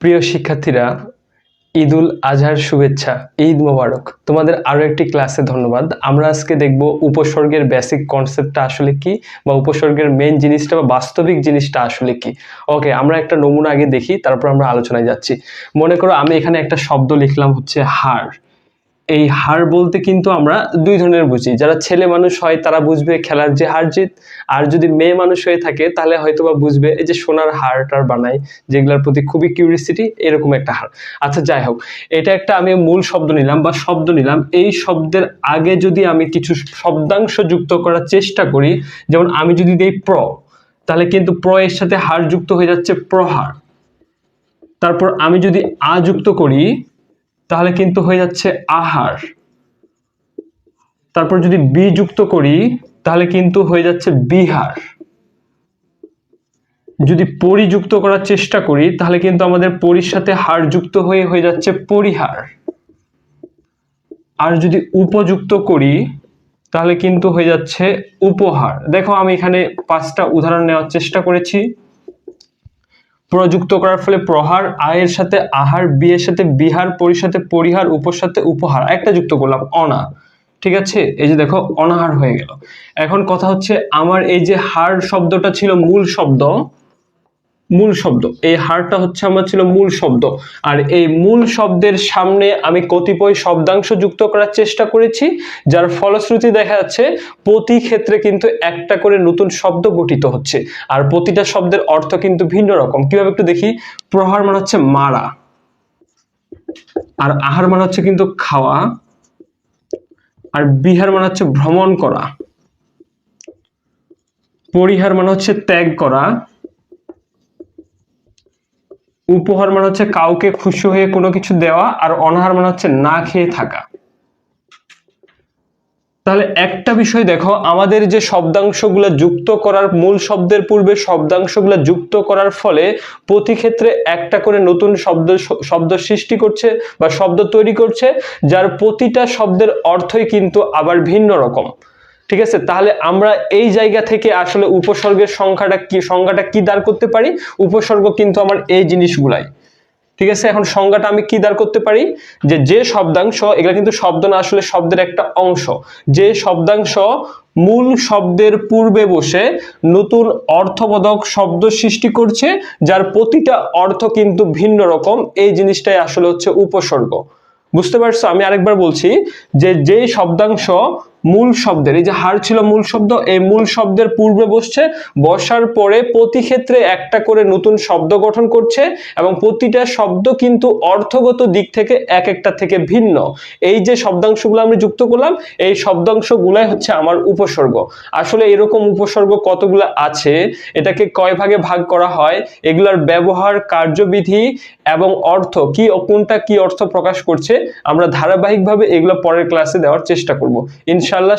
প্রিয় শিক্ষার্থীরা, ঈদুল আজহার শুভেচ্ছা, ঈদ মোবারক। তোমাদের আরও একটি ক্লাসে ধন্যবাদ। আমরা আজকে দেখব উপসর্গের বেসিক কনসেপ্টটা আসলে কি বা উপসর্গের মেন জিনিসটা বা বাস্তবিক জিনিসটা আসলে কি। ওকে আমরা একটা নমুনা আগে দেখি, তারপর আমরা আলোচনায় যাচ্ছি। মনে করো আমি এখানে একটা শব্দ লিখলাম হচ্ছে হার। এই হার বলতে কিন্তু আমরা দুই ধরনের বুঝি। যারা ছেলে মানুষ হয়, তারা বুঝবে খেলার যে হার জিত, আর যদি মেয়ে মানুষ হয়ে থাকে, তাহলে হয়তো বা বুঝবে এই যে সোনার হারটার বানাই যেগুলোর প্রতি খুবই কিউরিয়াসিটি এরকম একটা হার। আচ্ছা যাই হোক, এটা একটা আমি মূল শব্দ নিলাম বা শব্দ নিলাম। এই শব্দের আগে যদি আমি কিছু শব্দাংশ যুক্ত করার চেষ্টা করি, যেমন আমি যদি দিই প্র, তাহলে কিন্তু প্র এর সাথে হার যুক্ত হয়ে যাচ্ছে প্রহার। তারপর আমি যদি আ যুক্ত করি তাহলে কিন্তু হয়ে যাচ্ছে আহার। তারপর যদি বি যুক্ত করি, তাহলে কিন্তু হয়ে যাচ্ছে বিহার। যদি পরি যুক্ত করার চেষ্টা করি, তাহলে কিন্তু আমাদের পরির সাথে হার যুক্ত হয়ে হয়ে যাচ্ছে পরিহার। আর যদি উপযুক্ত করি, তাহলে কিন্তু হয়ে যাচ্ছে উপহার। দেখো আমি এখানে পাঁচটা উদাহরণ নেওয়ার চেষ্টা করেছি। প্রযুক্ত করার ফলে প্রহার, আয়ের সাথে আহার, বিয়ের সাথে বিহার পরিসাথে পরিহার, উপর সাথে উপহার। একটা যুক্ত করলাম, অনা। ঠিক আছে? এই যে দেখো, অনাহার হয়ে গেল। এখন কথা হচ্ছে, আমার এই যে হার শব্দটা ছিল মূল শব্দ মূল শব্দ। এই হারটা হচ্ছে আমার ছিল মূল শব্দ। আর এই মূল শব্দের সামনে আমি কতিপয় শব্দাংশ যুক্ত করার চেষ্টা করেছি, যার ফলশ্রুতি দেখা যাচ্ছে প্রতি ক্ষেত্রে কিন্তু একটা করে নতুন শব্দ গঠিত হচ্ছে। আর প্রতিটা শব্দের অর্থ কিন্তু ভিন্ন রকম। কীভাবে একটু দেখি? প্রহার মানে হচ্ছে মারা। আর আহার মানে হচ্ছে কিন্তু খাওয়া। আর বিহার মানে হচ্ছে ভ্রমণ করা। পরিহার মানে হচ্ছে ত্যাগ করা। উপহার মানে হচ্ছে কাউকে খুশি হয়ে কোনো কিছু দেওয়া আর অনাহার মানে হচ্ছে না খেয়ে থাকা। তাহলে একটা বিষয় দেখো, আমাদের যে শব্দাংশগুলো যুক্ত করার মূল শব্দের পূর্বে শব্দাংশগুলো যুক্ত করার ফলে প্রতি ক্ষেত্রে একটা করে নতুন শব্দ শব্দ সৃষ্টি করছে বা শব্দ তৈরি করছে, যার প্রতিটা শব্দের অর্থই কিন্তু আবার ভিন্ন রকম। ঠিক আছে? তাহলে আমরা এই জায়গা থেকে আসলে উপসর্গের সংখ্যাটা কি সংখ্যাটা কি দাঁড় করতে পারি? উপসর্গ কিন্তু আমার এই জিনিসগুলাই। ঠিক আছে? এখন সংজ্ঞাটা আমি কি দাঁড় করতে পারি? যে যে শব্দাংশ, এগুলা কিন্তু শব্দ না, আসলে শব্দের একটা অংশ। যে শব্দাংশ মূল শব্দের পূর্বে বসে নতুন অর্থবোধক শব্দ সৃষ্টি করছে, যার প্রতিটা অর্থ কিন্তু ভিন্ন রকম। এই জিনিসটাই আসলে হচ্ছে উপসর্গ। বুঝতে পারছ? আমি আরেকবার বলছি যে যে শব্দাংশ মূল শব্দের, এই যে হার ছিল মূল শব্দ, এই মূল শব্দের পূর্বে বসছে, বসার পরে প্রতি ক্ষেত্রে একটা করে নতুন শব্দ গঠন করছে এবং প্রতিটা শব্দ কিন্তু অর্থগত দিক থেকে এক একটা থেকে ভিন্ন। এই যে শব্দাংশগুলো আমি যুক্ত করলাম, এই শব্দাংশগুলাই হচ্ছে আমার উপসর্গ। আসলে এরকম উপসর্গ কতগুলো আছে, এটাকে কয় ভাগে ভাগ করা হয়, এগুলার ব্যবহার, কার্যবিধি এবং অর্থ, কি কোনটা কি অর্থ প্রকাশ করছে, আমরা ধারাবাহিকভাবে এগুলো পরের ক্লাসে দেওয়ার চেষ্টা করব। İnşallah